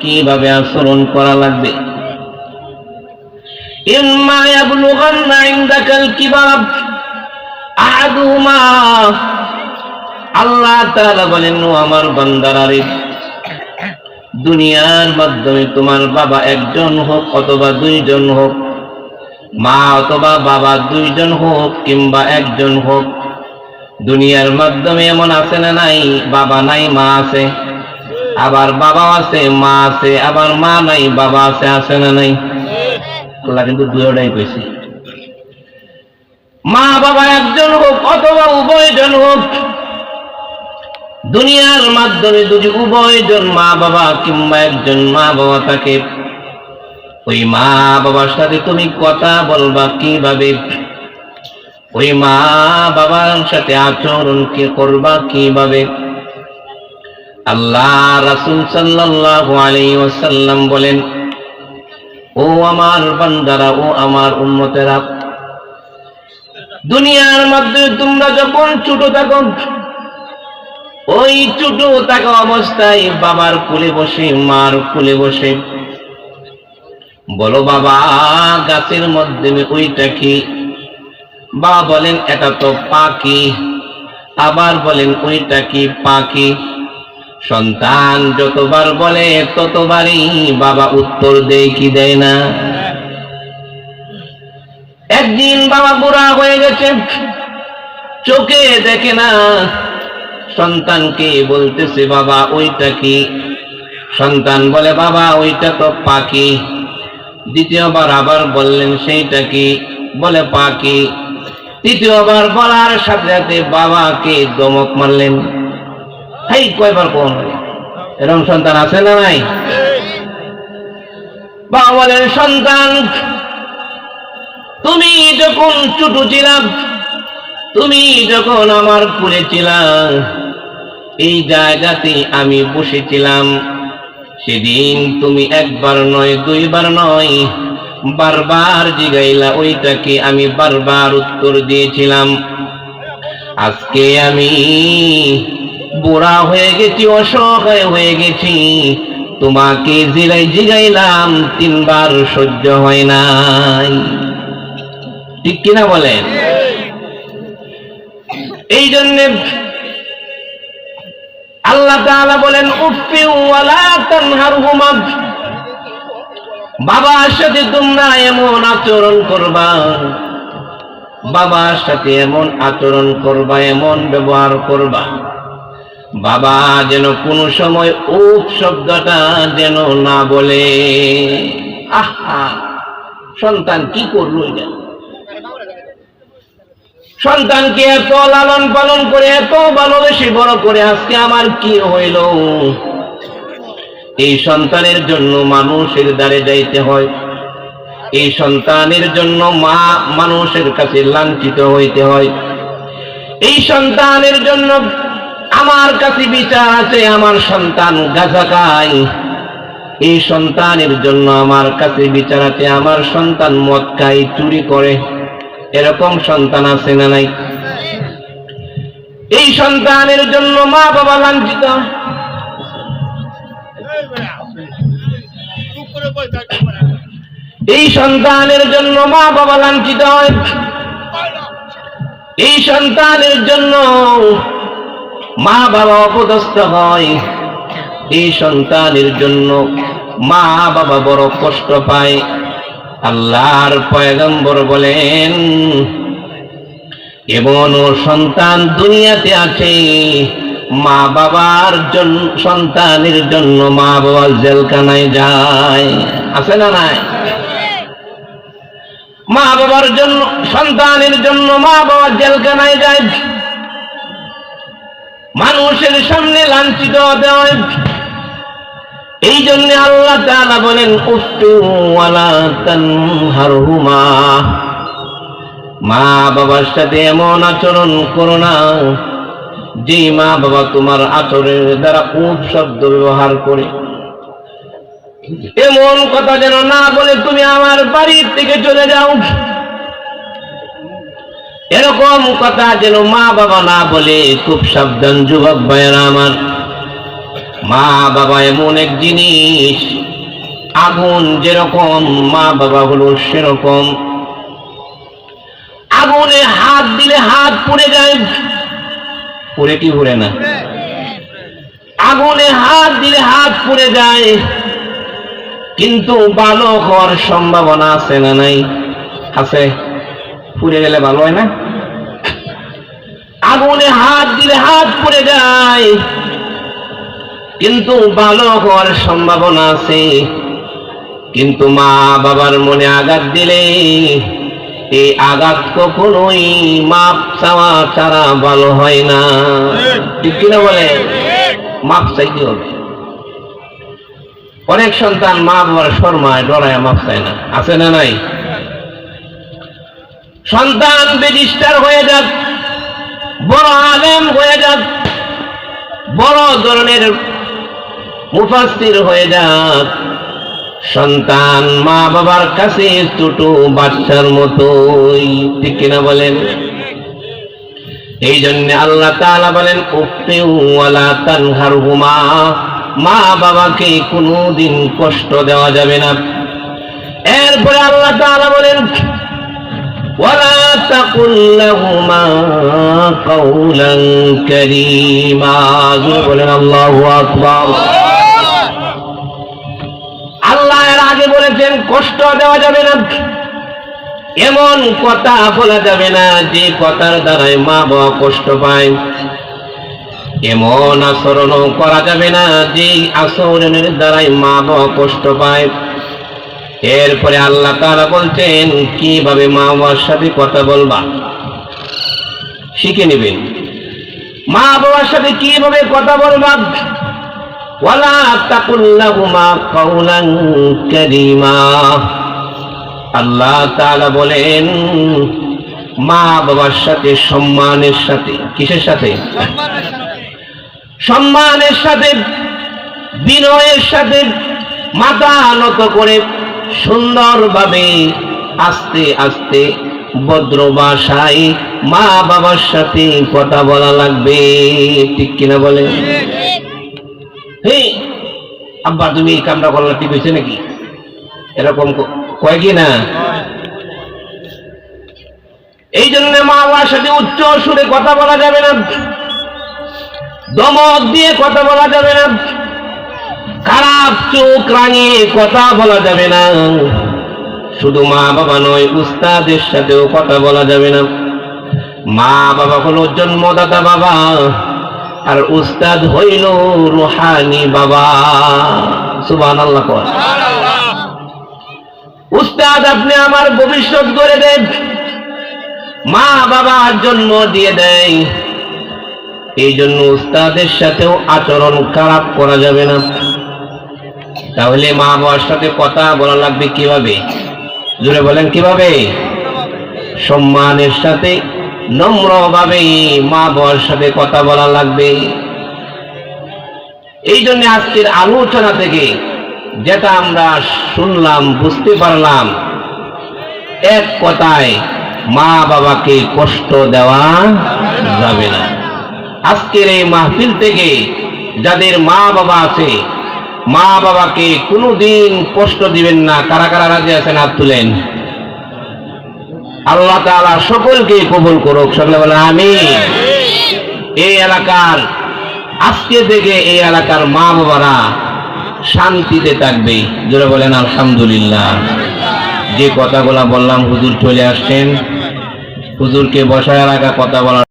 কীভাবে আচরণ করা লাগবে? আল্লাহ বলেন, ও আমার বান্দারারে দুনিয়ার মাধ্যমে তোমার বাবা একজন হোক অথবা দুইজন হোক, মা অথবা বাবা দুইজন হোক কিংবা একজন হোক, দুনিয়ার মাধ্যমে এমন আছে না নাই, বাবা নাই, মা আছে? আবার বাবা আছে, মা আছে, আবার মা নাই, বাবা আছে আছে না নাই? আল্লাহ কিন্তু দুয়োটাই কইছে মা, বাবা একজন হোক অথবা উভয়জন হোক, দুনিয়ার মাধ্যমে যদি উভয়জন মা, বাবা কিংবা একজন মা, বাবা থাকে, ওই মা, বাবার সাথে তুমি কথা বলবা কীভাবে? ওই মা, বাবার সাথে আচরণ কি করবা কীভাবে? আল্লাহ রাসূল সাল্লাল্লাহু আলাইহি ওয়াসাল্লাম বলেন, ও আমার বান্দারা, ও আমার উম্মতেরা, দুনিয়ার মধ্যে তোমরা যখন ছোট থাকো, ওই ছোট থাকা অবস্থায় বাবার কুলে বসে, মার কুলে বসে, বলো বাবা, গাছের মধ্যে ওইটা কি? বা বলেন, এটা তো পাখি। আবার বলেন, ওইটা কি পাখি? সন্তান যতবার বলে, ততবারই বাবা উত্তর দেয় কি দেয় না। একদিন বাবা বুড়া হয়ে গেছে, চোখে দেখে না, সন্তানকে বলতেছে, বাবা, ওইটা কি? সন্তান বলে, বাবা, ওইটা তো পাখি। দ্বিতীয়বার আবার বললেন, সেইটা কি? বলে, পাখি। তৃতীয়বার বলার সাথে সাথে বাবাকে দমক মারলেন। এই কয়বার কোন এরকম সন্তান আছে না নাই? সন্তান, তুমি যখন ছিলাম তুমি যখন আমার কুলে ছিলাম এই জায়গাতে আমি বসেছিলাম। সেদিন তুমি একবার নয়, দুইবার নয়, বারবার জিগাইলা, ওইটাকে আমি বারবার উত্তর দিয়েছিলাম। আজকে আমি বুড়া হয়ে গেছি, অসহায় হয়ে গেছি। তোমাকে জিগাই জিগাইলাম, তিনবার সহ্য হয় নাই। ঠিক কিনা বলেন? এই জন্যে আল্লাহ বলেন উফি বাবার সাথে তোমরা এমন আচরণ করবা, বাবার সাথে এমন আচরণ করবা, এমন ব্যবহার করবা। বাবা যেন কোনো সময় উপ শব্দটা যেন না বলে। আহা, সন্তান কি করল এটা? সন্তানকে এত লালন পালন করে, এত ভালোবেসে বড় করে আজকে আমার কি হইল? এই সন্তানের জন্য মানুষের দ্বারে যাইতে হয়। এই সন্তানের জন্য মা মানুষের কাছে লাঞ্ছিত হইতে হয়। এই সন্তানের জন্য আমার কাছে বিচার আছে, আমার সন্তান গাছা খায় এই সন্তানের জন্য আমার কাছে বিচার আছে, আমার সন্তান মদ খায় চুরি করে। এরকম সন্তান আছে না নাই? এই সন্তানের জন্য মা বাবা লাঞ্ছিত। এই সন্তানের জন্য মা বাবা লাঞ্ছিত। হয় এই সন্তানের জন্য মা বাবা অপদস্থ হয়। এই সন্তানের জন্য মা বাবা বড় কষ্ট পায়। আল্লাহর পয়গম্বর বলেন, এমন সন্তান দুনিয়াতে আছে। মা বাবার জন্য সন্তানের জন্য মা বাবা জেলখানায় যায়। আছে না নাই? মা বাবার জন্য, সন্তানের জন্য মা বাবা জেলখানায় যায়। মানুষের সামনে লাঞ্ছিত এই জন্য আল্লাহ তাআলা বলেন মা বাবার সাথে এমন আচরণ করো না যে মা বাবা তোমার আচরণের দ্বারা উপ শব্দ ব্যবহার করে। এমন কথা যেন না বলে তুমি আমার বাড়ির থেকে চলে যাও। এরকম কথা যেন মা বাবা না বলে, খুব সাবধান যুবক ভাইয়েরা আমার। মা বাবা এমন এক জিনিস, আগুন যেরকম, মা বাবা হলো সেরকম। আগুনে হাত দিলে হাত পুড়ে যায়, পুড়ে কি পুড়ে না? আগুনে হাত দিলে হাত পুড়ে যায়, কিন্তু ভালো হওয়ার সম্ভাবনা আছে না নাই? আছে। পুড়ে গেলে ভালো হয় না? আগুনে হাত দিলে হাত পুড়ে যায়। কিন্তু ভালো হওয়ার সম্ভাবনা আছে। কিন্তু মা বাবার মনে আঘাত দিলে এই আঘাত কখনোই মাপ চাওয়া ছাড়া ভালো হয় না। ঠিক কিনা বলে? মাপ চাইতে হবে? অনেক সন্তান মা বাবার শর্মায় ডরায় মাপ চায় না। আছে না নাই? সন্তান রেজিস্টার হয়ে যাক, বড় আলেম হয়ে যাক, বড় ধরনের মুফাসির হয়ে যাক। সন্তান মা বাবার কাছে ছোট বাচ্চার মতোই, ঠিক কিনা বলেন? এই জন্য আল্লাহ তাআলা বলেন উফিউওয়ালা তানহারহুমা। মা বাবাকে কোনোদিন কষ্ট দেওয়া যাবে না। এরপরে আল্লাহ তাআলা বলেন তাকুল লাহুমা কাওলান কারীমা জোরে বলেন, আল্লাহু আকবার। আল্লাহ এর আগে বলেছেন, কষ্ট দেওয়া যাবে না। এমন কথা বলা যাবে না যে কথার দ্বারাই মা বাবা কষ্ট পায়। এমন আচরণও করা যাবে না যে আচরণের দ্বারাই মা বাবা কষ্ট পায়। এরপরে আল্লাহ তারা বলছেন, কীভাবে মা বাবার সাথে কথা বলবা? শিখে নেবেন। মা বাবার সাথে কীভাবে কথা বলবা? ওয়ালা তাকুল্লাহুমা কাউলান কারীমা। আল্লাহ তাআলা বলেন, মা বাবার সাথে, সম্মানের সাথে, কিসের সাথে? সম্মানের সাথে, বিনয়ের সাথে মাথা নত করে সুন্দরভাবে আস্তে আস্তে ভদ্র ভাষায় মা বাবার সাথে কথা বলা লাগবে। ঠিক কিনা বলে? আব্বা, তুমি এই কামটা করলে ঠিক হয়েছে নাকি? এরকম কয় কি না? এই জন্য মা বাবার সাথে উচ্চ সুরে কথা বলা যাবে না। দমক দিয়ে কথা বলা যাবে না। চোখ রাঙিয়ে কথা বলা যাবে না। শুধু মা বাবা নয়, উস্তাদের সাথেও কথা বলা যাবে না। মা বাবা হলো জন্মদাতা বাবা, আর উস্তাদ হইল রুহানি বাবা। সুবান আল্লাহ উস্তাদ, আপনি আমার ভবিষ্যৎ করে দেন। মা বাবা জন্ম দিয়ে দেয়। এই জন্য উস্তাদের সাথেও আচরণ খারাপ করা যাবে না। তাহলে মা বাবার সাথে কথা বলা লাগবে কীভাবে? জুড়ে বলেন কীভাবে? সম্মানের সাথে, নম্রভাবে মা বাবার সাথে কথা বলা লাগবে। এই জন্য আজকের আলোচনা থেকে যেটা আমরা শুনলাম, বুঝতে পারলাম, এক কথায় মা বাবাকে কষ্ট দেওয়া যাবে না। আজকের এই মাহফিল থেকে যাদের মা বাবা আছে মা বাবাকে কোনোদিন কষ্ট দিবেন না, কারা কারা রাজি আছেন হাত তুলেন। আল্লাহ তাআলা সকলকে কবুল করুক, সকলে বলে আমি এই এলাকার, আজকে থেকে এই এলাকার মা বাবারা শান্তিতে থাকবে। জোরে বলেন, আলহামদুলিল্লাহ। যে কথাগুলা বললাম, হুজুর চলে আসছেন। হুজুরকে বসায় রাখা কথা বলা